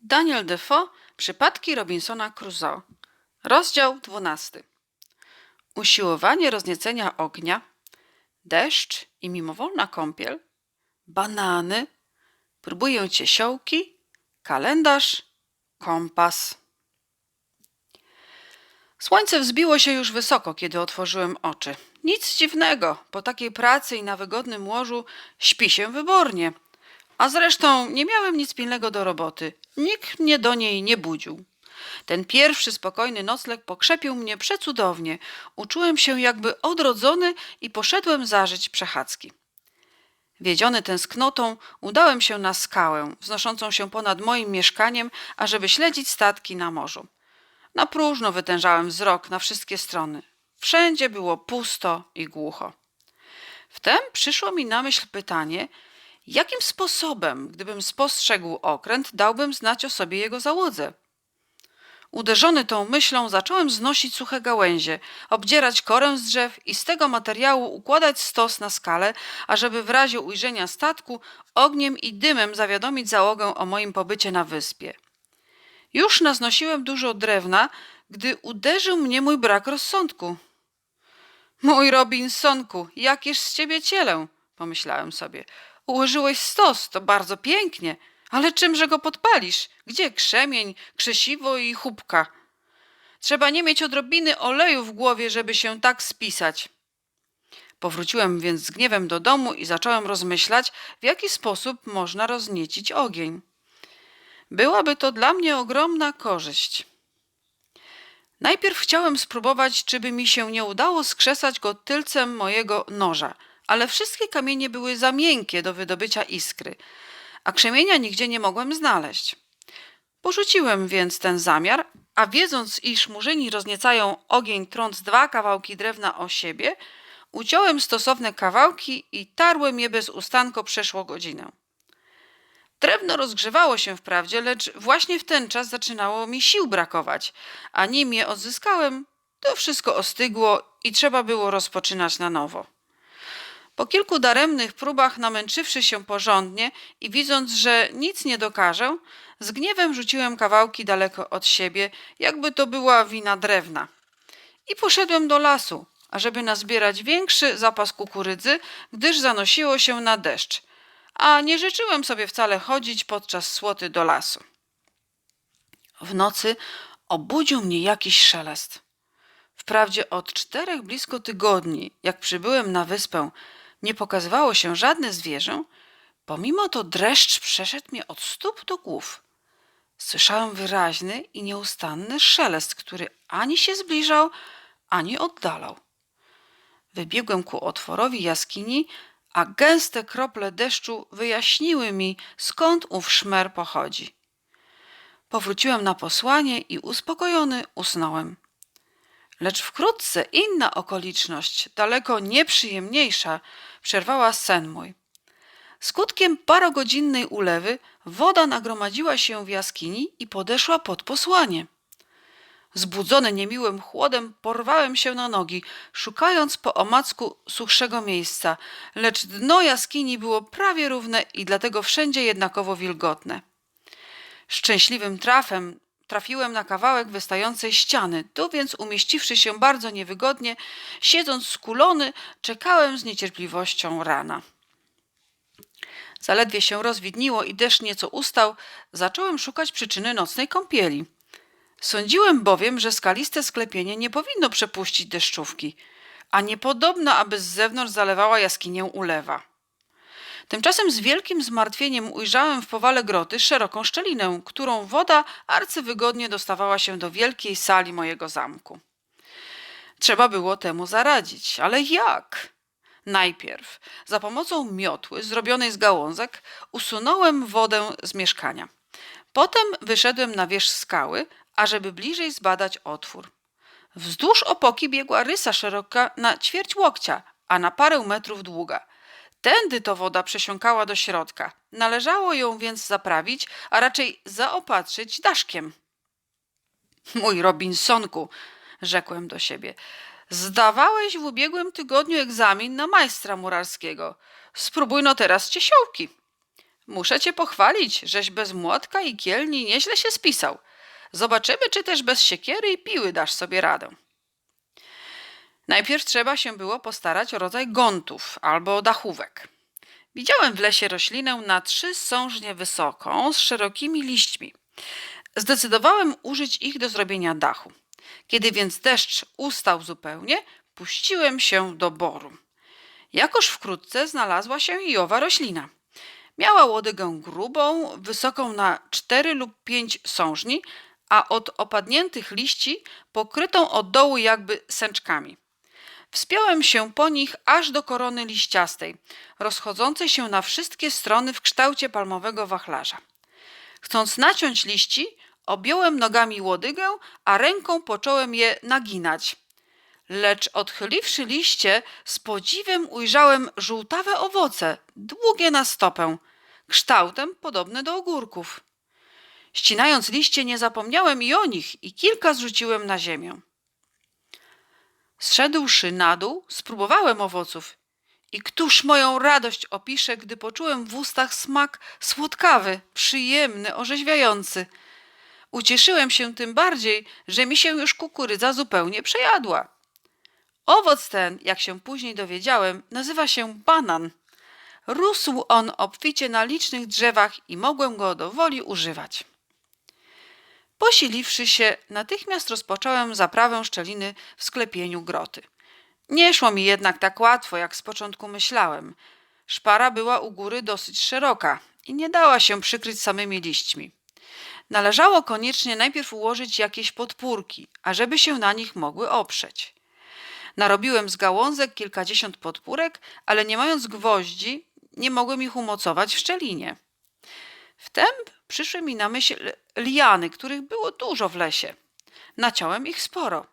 Daniel Defoe Przypadki Robinsona Crusoe Rozdział 12 Usiłowanie rozniecenia ognia Deszcz i mimowolna kąpiel Banany Próbuję ciesiołki Kalendarz Kompas Słońce wzbiło się już wysoko, kiedy otworzyłem oczy. Nic dziwnego, po takiej pracy i na wygodnym łożu śpi się wybornie. A zresztą nie miałem nic pilnego do roboty. Nikt mnie do niej nie budził. Ten pierwszy spokojny nocleg pokrzepił mnie przecudownie. Uczułem się jakby odrodzony i poszedłem zażyć przechadzki. Wiedziony tęsknotą, udałem się na skałę, wznoszącą się ponad moim mieszkaniem, ażeby śledzić statki na morzu. Na próżno wytężałem wzrok na wszystkie strony. Wszędzie było pusto i głucho. Wtem przyszło mi na myśl pytanie, jakim sposobem, gdybym spostrzegł okręt, dałbym znać o sobie jego załodze. Uderzony tą myślą, zacząłem znosić suche gałęzie, obdzierać korę z drzew i z tego materiału układać stos na skalę, ażeby w razie ujrzenia statku ogniem i dymem zawiadomić załogę o moim pobycie na wyspie. Już naznosiłem dużo drewna, gdy uderzył mnie mój brak rozsądku. Mój Robinsonku, jakież z ciebie cielę, pomyślałem sobie. Ułożyłeś stos, to bardzo pięknie, ale czymże go podpalisz? Gdzie krzemień, krzesiwo i chubka? Trzeba nie mieć odrobiny oleju w głowie, żeby się tak spisać. Powróciłem więc z gniewem do domu i zacząłem rozmyślać, w jaki sposób można rozniecić ogień. Byłaby to dla mnie ogromna korzyść. Najpierw chciałem spróbować, czy by mi się nie udało skrzesać go tylcem mojego noża, ale wszystkie kamienie były za miękkie do wydobycia iskry, a krzemienia nigdzie nie mogłem znaleźć. Porzuciłem więc ten zamiar, a wiedząc, iż murzyni rozniecają ogień trąc dwa kawałki drewna o siebie, uciąłem stosowne kawałki i tarłem je bez ustanku przeszło godzinę. Drewno rozgrzewało się wprawdzie, lecz właśnie w ten czas zaczynało mi sił brakować, a nim je odzyskałem, to wszystko ostygło i trzeba było rozpoczynać na nowo. Po kilku daremnych próbach, namęczywszy się porządnie i widząc, że nic nie dokażę, z gniewem rzuciłem kawałki daleko od siebie, jakby to była wina drewna. I poszedłem do lasu, ażeby nazbierać większy zapas kukurydzy, gdyż zanosiło się na deszcz, a nie życzyłem sobie wcale chodzić podczas słoty do lasu. W nocy obudził mnie jakiś szelest. Wprawdzie od czterech blisko tygodni, jak przybyłem na wyspę, nie pokazywało się żadne zwierzę, pomimo to dreszcz przeszedł mnie od stóp do głów. Słyszałem wyraźny i nieustanny szelest, który ani się zbliżał, ani oddalał. Wybiegłem ku otworowi jaskini, a gęste krople deszczu wyjaśniły mi, skąd ów szmer pochodzi. Powróciłem na posłanie i uspokojony usnąłem. Lecz wkrótce inna okoliczność, daleko nieprzyjemniejsza, przerwała sen mój. Skutkiem parogodzinnej ulewy woda nagromadziła się w jaskini i podeszła pod posłanie. Zbudzony niemiłym chłodem, porwałem się na nogi, szukając po omacku suchszego miejsca, lecz dno jaskini było prawie równe i dlatego wszędzie jednakowo wilgotne. Szczęśliwym trafem trafiłem na kawałek wystającej ściany, tu więc umieściwszy się bardzo niewygodnie, siedząc skulony, czekałem z niecierpliwością rana. Zaledwie się rozwidniło i deszcz nieco ustał, zacząłem szukać przyczyny nocnej kąpieli. Sądziłem bowiem, że skaliste sklepienie nie powinno przepuścić deszczówki, a niepodobno, aby z zewnątrz zalewała jaskinię ulewa. Tymczasem z wielkim zmartwieniem ujrzałem w powale groty szeroką szczelinę, którą woda arcywygodnie dostawała się do wielkiej sali mojego zamku. Trzeba było temu zaradzić, ale jak? Najpierw za pomocą miotły zrobionej z gałązek usunąłem wodę z mieszkania. Potem wyszedłem na wierzch skały, ażeby bliżej zbadać otwór. Wzdłuż opoki biegła rysa szeroka na ćwierć łokcia, a na parę metrów długa. Tędy to woda przesiąkała do środka. Należało ją więc zaprawić, a raczej zaopatrzyć daszkiem. Mój Robinsonku, rzekłem do siebie, zdawałeś w ubiegłym tygodniu egzamin na majstra murarskiego. Spróbuj no teraz ciesiołki. Muszę cię pochwalić, żeś bez młotka i kielni nieźle się spisał. Zobaczymy, czy też bez siekiery i piły dasz sobie radę. Najpierw trzeba się było postarać o rodzaj gątów albo dachówek. Widziałem w lesie roślinę na trzy sążnie wysoką, z szerokimi liśćmi. Zdecydowałem użyć ich do zrobienia dachu. Kiedy więc deszcz ustał zupełnie, puściłem się do boru. Jakoż wkrótce znalazła się i owa roślina. Miała łodygę grubą, wysoką na cztery lub pięć sążni, a od opadniętych liści pokrytą od dołu jakby sęczkami. Wspiąłem się po nich aż do korony liściastej, rozchodzącej się na wszystkie strony w kształcie palmowego wachlarza. Chcąc naciąć liści, objąłem nogami łodygę, a ręką począłem je naginać. Lecz odchyliwszy liście, z podziwem ujrzałem żółtawe owoce, długie na stopę, kształtem podobne do ogórków. Ścinając liście, nie zapomniałem i o nich i kilka zrzuciłem na ziemię. Zszedłszy na dół, spróbowałem owoców. I któż moją radość opisze, gdy poczułem w ustach smak słodkawy, przyjemny, orzeźwiający. Ucieszyłem się tym bardziej, że mi się już kukurydza zupełnie przejadła. Owoc ten, jak się później dowiedziałem, nazywa się banan. Rósł on obficie na licznych drzewach i mogłem go do woli używać. Posiliwszy się, natychmiast rozpocząłem zaprawę szczeliny w sklepieniu groty. Nie szło mi jednak tak łatwo, jak z początku myślałem. Szpara była u góry dosyć szeroka i nie dała się przykryć samymi liśćmi. Należało koniecznie najpierw ułożyć jakieś podpórki, ażeby się na nich mogły oprzeć. Narobiłem z gałązek kilkadziesiąt podpórek, ale nie mając gwoździ, nie mogłem ich umocować w szczelinie. Wtem przyszły mi na myśl liany, których było dużo w lesie. Naciąłem ich sporo.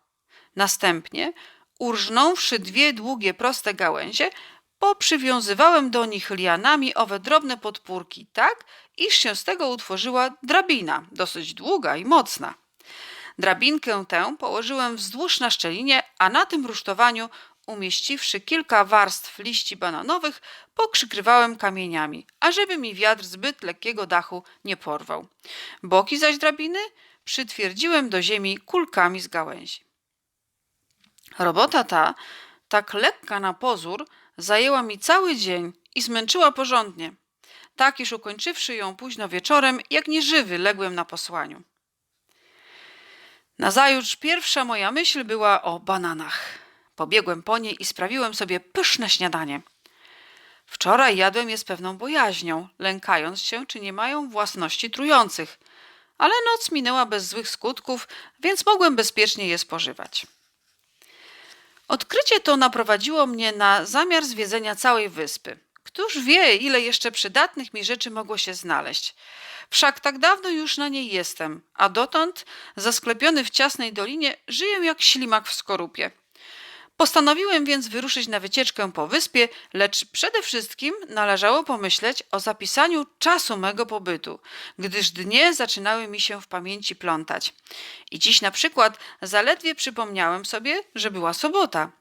Następnie, urżnąwszy dwie długie, proste gałęzie, poprzywiązywałem do nich lianami owe drobne podpórki, tak, iż się z tego utworzyła drabina, dosyć długa i mocna. Drabinkę tę położyłem wzdłuż na szczelinie, a na tym rusztowaniu, umieściwszy kilka warstw liści bananowych, pokrzykrywałem kamieniami, ażeby mi wiatr zbyt lekkiego dachu nie porwał. Boki zaś drabiny przytwierdziłem do ziemi kulkami z gałęzi. Robota ta, tak lekka na pozór, zajęła mi cały dzień i zmęczyła porządnie. Tak, iż ukończywszy ją późno wieczorem, jak nieżywy ległem na posłaniu. Nazajutrz pierwsza moja myśl była o bananach. Pobiegłem po nie i sprawiłem sobie pyszne śniadanie. Wczoraj jadłem je z pewną bojaźnią, lękając się, czy nie mają własności trujących, ale noc minęła bez złych skutków, więc mogłem bezpiecznie je spożywać. Odkrycie to naprowadziło mnie na zamiar zwiedzenia całej wyspy. Któż wie, ile jeszcze przydatnych mi rzeczy mogło się znaleźć. Wszak tak dawno już na niej jestem, a dotąd, zasklepiony w ciasnej dolinie, żyję jak ślimak w skorupie. Postanowiłem więc wyruszyć na wycieczkę po wyspie, lecz przede wszystkim należało pomyśleć o zapisaniu czasu mego pobytu, gdyż dnie zaczynały mi się w pamięci plątać. I dziś na przykład zaledwie przypomniałem sobie, że była sobota.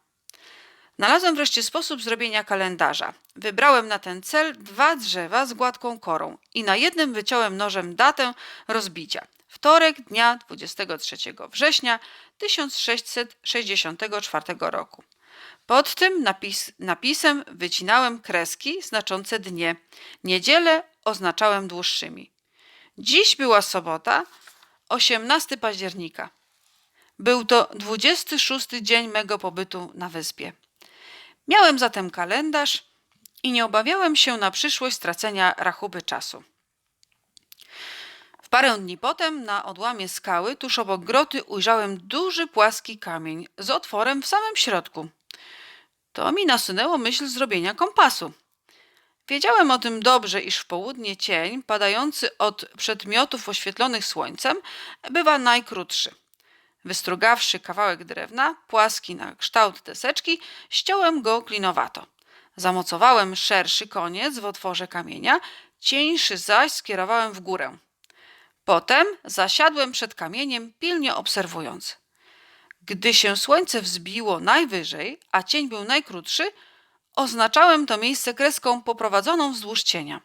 Znalazłem wreszcie sposób zrobienia kalendarza. Wybrałem na ten cel dwa drzewa z gładką korą i na jednym wyciąłem nożem datę rozbicia. Wtorek dnia 23 września 1664 roku. Pod tym napis, napisem wycinałem kreski znaczące dnie. Niedzielę oznaczałem dłuższymi. Dziś była sobota, 18 października. Był to 26 dzień mego pobytu na wyspie. Miałem zatem kalendarz i nie obawiałem się na przyszłość stracenia rachuby czasu. Parę dni potem na odłamie skały tuż obok groty ujrzałem duży płaski kamień z otworem w samym środku. To mi nasunęło myśl zrobienia kompasu. Wiedziałem o tym dobrze, iż w południe cień padający od przedmiotów oświetlonych słońcem bywa najkrótszy. Wystrugawszy kawałek drewna, płaski na kształt deseczki, ściąłem go klinowato. Zamocowałem szerszy koniec w otworze kamienia, cieńszy zaś skierowałem w górę. Potem zasiadłem przed kamieniem, pilnie obserwując. Gdy się słońce wzbiło najwyżej, a cień był najkrótszy, oznaczałem to miejsce kreską poprowadzoną wzdłuż cienia.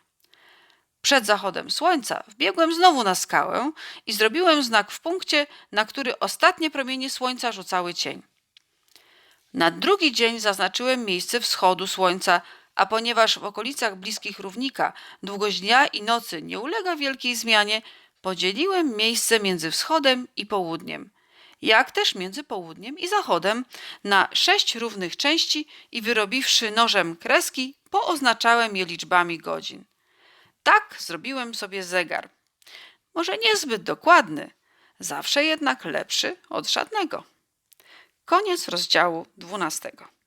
Przed zachodem słońca wbiegłem znowu na skałę i zrobiłem znak w punkcie, na który ostatnie promienie słońca rzucały cień. Na drugi dzień zaznaczyłem miejsce wschodu słońca, a ponieważ w okolicach bliskich równika długość dnia i nocy nie ulega wielkiej zmianie, podzieliłem miejsce między wschodem i południem, jak też między południem i zachodem, na sześć równych części i wyrobiwszy nożem kreski, pooznaczałem je liczbami godzin. Tak zrobiłem sobie zegar. Może niezbyt dokładny, zawsze jednak lepszy od żadnego. Koniec rozdziału dwunastego.